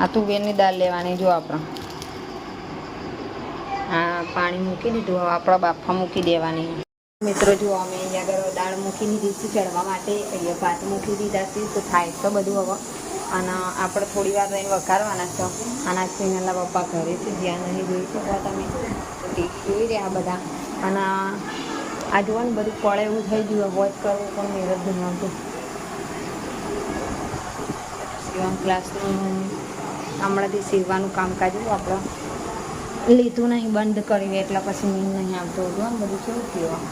આ તુવેરની દાળ લેવાની, જો આપણે. હા, પાણી મૂકી દીધું, હવે આપણા બાફા મૂકી દેવાની. મિત્રો, જો અમે અહીંયા આગળ દાળ મૂકી દીધી છે ચડવા માટે, અહીંયા ભાત મૂકી દીધા છે, તો થાય તો બધું હવે. અને આપણે થોડી વાર રહીને વઘારવાના છો. આના સિંગલના પપ્પા ઘરે છે જ્યાં નહીં જોઈ શકો તમે. જોઈ રહ્યા બધા. અને આ જોવાનું બધું પડે એવું થઈ ગયું વોચ કરવું પણ મેરજ જ આવતું ક્લાસનું હમણાંથી સીવવાનું કામકાજ આપણે લીધું નહીં, બંધ કર્યું, એટલે પછી નીંદ નહીં આવતો હતું, આમ બધું કેવું થયું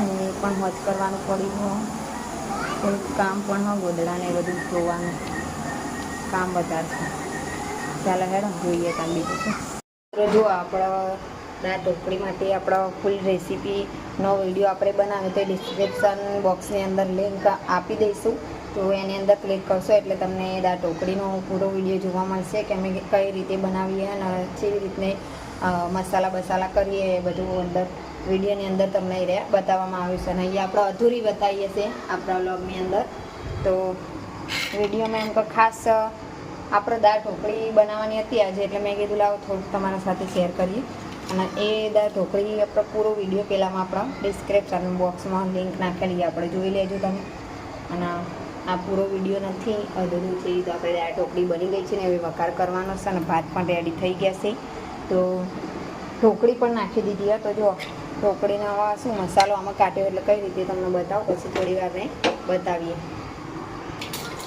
અને પણ હોજ કરવાનું પડ્યું થોડુંક કામ પણ હોય ગોદડાને બધું જોવાનું. કામ વધારે છે ચાલો હેડો, જોઈએ કામ બીજું શું. જો આપણે દાળ ઢોકળી માટે આપણો ફૂલ રેસીપીનો વીડિયો આપણે બનાવ્યો, તો ડિસ્ક્રિપ્શન બોક્સની અંદર લિંક આપી દઈશું. તો એની અંદર ક્લિક કરશો એટલે તમને દાળ ઢોકળીનો પૂરો વીડિયો જોવા મળશે કે અમે કઈ રીતે બનાવીએ અને કેવી રીતને મસાલા બસાલા કરીએ એ બધું અંદર વિડીયોની અંદર તમને એ બતાવવામાં આવ્યું છે. અને અહીંયા આપણે અધૂરી બતાવીએ છીએ આપણા વ્લોગની અંદર. તો વિડીયોમાં એમ તો ખાસ આપણે દાળ ઢોકળી બનાવવાની હતી આજે એટલે મેં કીધું લાવો થોડુંક તમારા સાથે શેર કરીએ. અને એ દાળ ઢોકળી આપણો પૂરો વીડિયો પહેલાંમાં આપણા ડિસ્ક્રિપ્શન બોક્સમાં લિંક નાખેલી આપણે જોઈ લેજો તમે. અને આ પૂરો વીડિયો નથી, અધૂરું છે તો આપણે આ ઢોકળી બની ગઈ છે ને, હવે વઘાર કરવાનો છે અને ભાત પણ રેડી થઈ ગયા છે. તો ઢોકળી પણ નાખી દીધી હતો. જો ઢોકળીનો આવા શું મસાલો આમાં કાઢ્યો એટલે કઈ રીતે તમને બતાવો? પછી થોડી વાર બતાવીએ.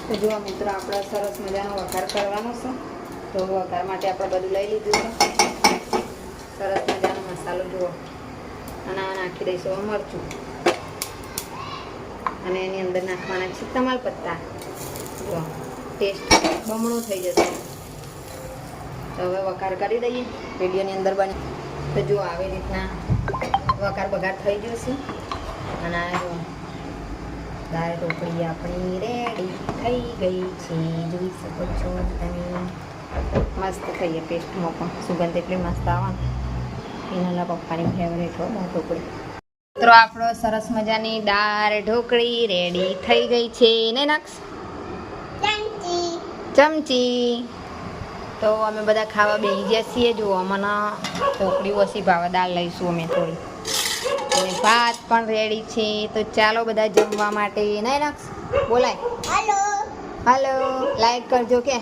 તો જુઓ મિત્રો, આપણે સરસ મજાનો વઘાર કરવાનો છે. તો વઘાર માટે આપણે બધું લઈ લીધું છે. સરસ મજાનો મસાલો જુઓ. અને આ નાખી દઈશું મરચું. અને એની અંદર નાખવાના છે તમાલપત્તા જો ટેસ્ટ બમણો થઈ જશે. તો હવે વઘાર કરી દઈએ. વિડીયોની અંદર બની તો જો આવી રીતના વઘાર બઘાર થઈ ગયો છે અને આ દાળ ઢોકળી આપણી રેડી થઈ ગઈ છે. જોઈ શકો છો તમે. મસ્ત થઈએ પેસ્ટમાં પણ સુગંધ એટલી મસ્ત આવે. એના પપ્પાની ફેવરેટ હો, દાળ ઢોકળી. મિત્રો આપણો સરસ મજાની દાળ ઢોકળી રેડી થઈ ગઈ છે. ને નાક્ષ ચમચી. તો અમે બધા ખાવા બેસી ગયા છીએ. જુઓ અમને ઢોકળી ઓછી ભાવે દાળ લઈશું અમે થોડી. અને ભાત પણ રેડી છે. તો ચાલો બધા જમવા માટે. નહીં નાક્ષ બોલાય. હેલો. હાલો. લાઈક કરજો કે.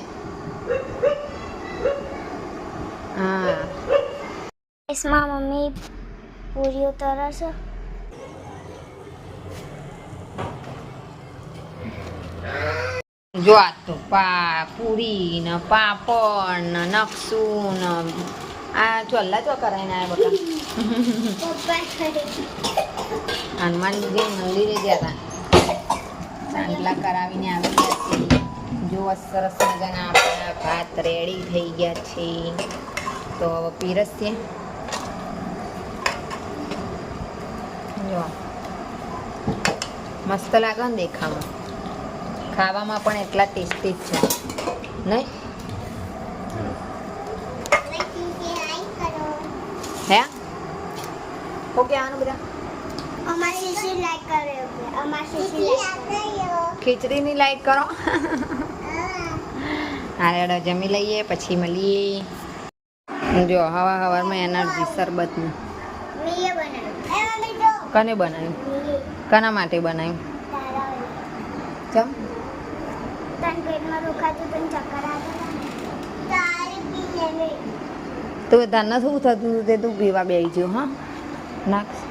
હા. મમ્મી પૂરીઓ ઉતારે જો આ તો પા પૂરી ને પાપડ ને નકશું ને આ ચોલ્લા ચો કરાઈને આવ્યા પપ્પા હનુમાનજી મંદિરે ગયા હતા ચાંદલા કરાવીને આવી ગયા છે. જો સરસ મજાના આપણા ભાત રેડી થઈ ગયા છે. તો હવે પીરસીએ જો મસ્ત લાગે ને દેખામાં ખાવામાં પણ એટલા ટેસ્ટી જ છે. નહીં? હે? ઓકે આનું બધા. લાઈક કરે. ખીચડીની હારે જમી લઈએ પછી મળીએ. જો હવા હવારમાં એનર્જી શરબતનું. કને બનાવ્યું? કના માટે બનાવ્યું? ચમ? પેટમાં દુખાતું ચક્કર આવતા તારી શું થતું હતું તે તું પીવા બેસી ગયો, હા? નાખ.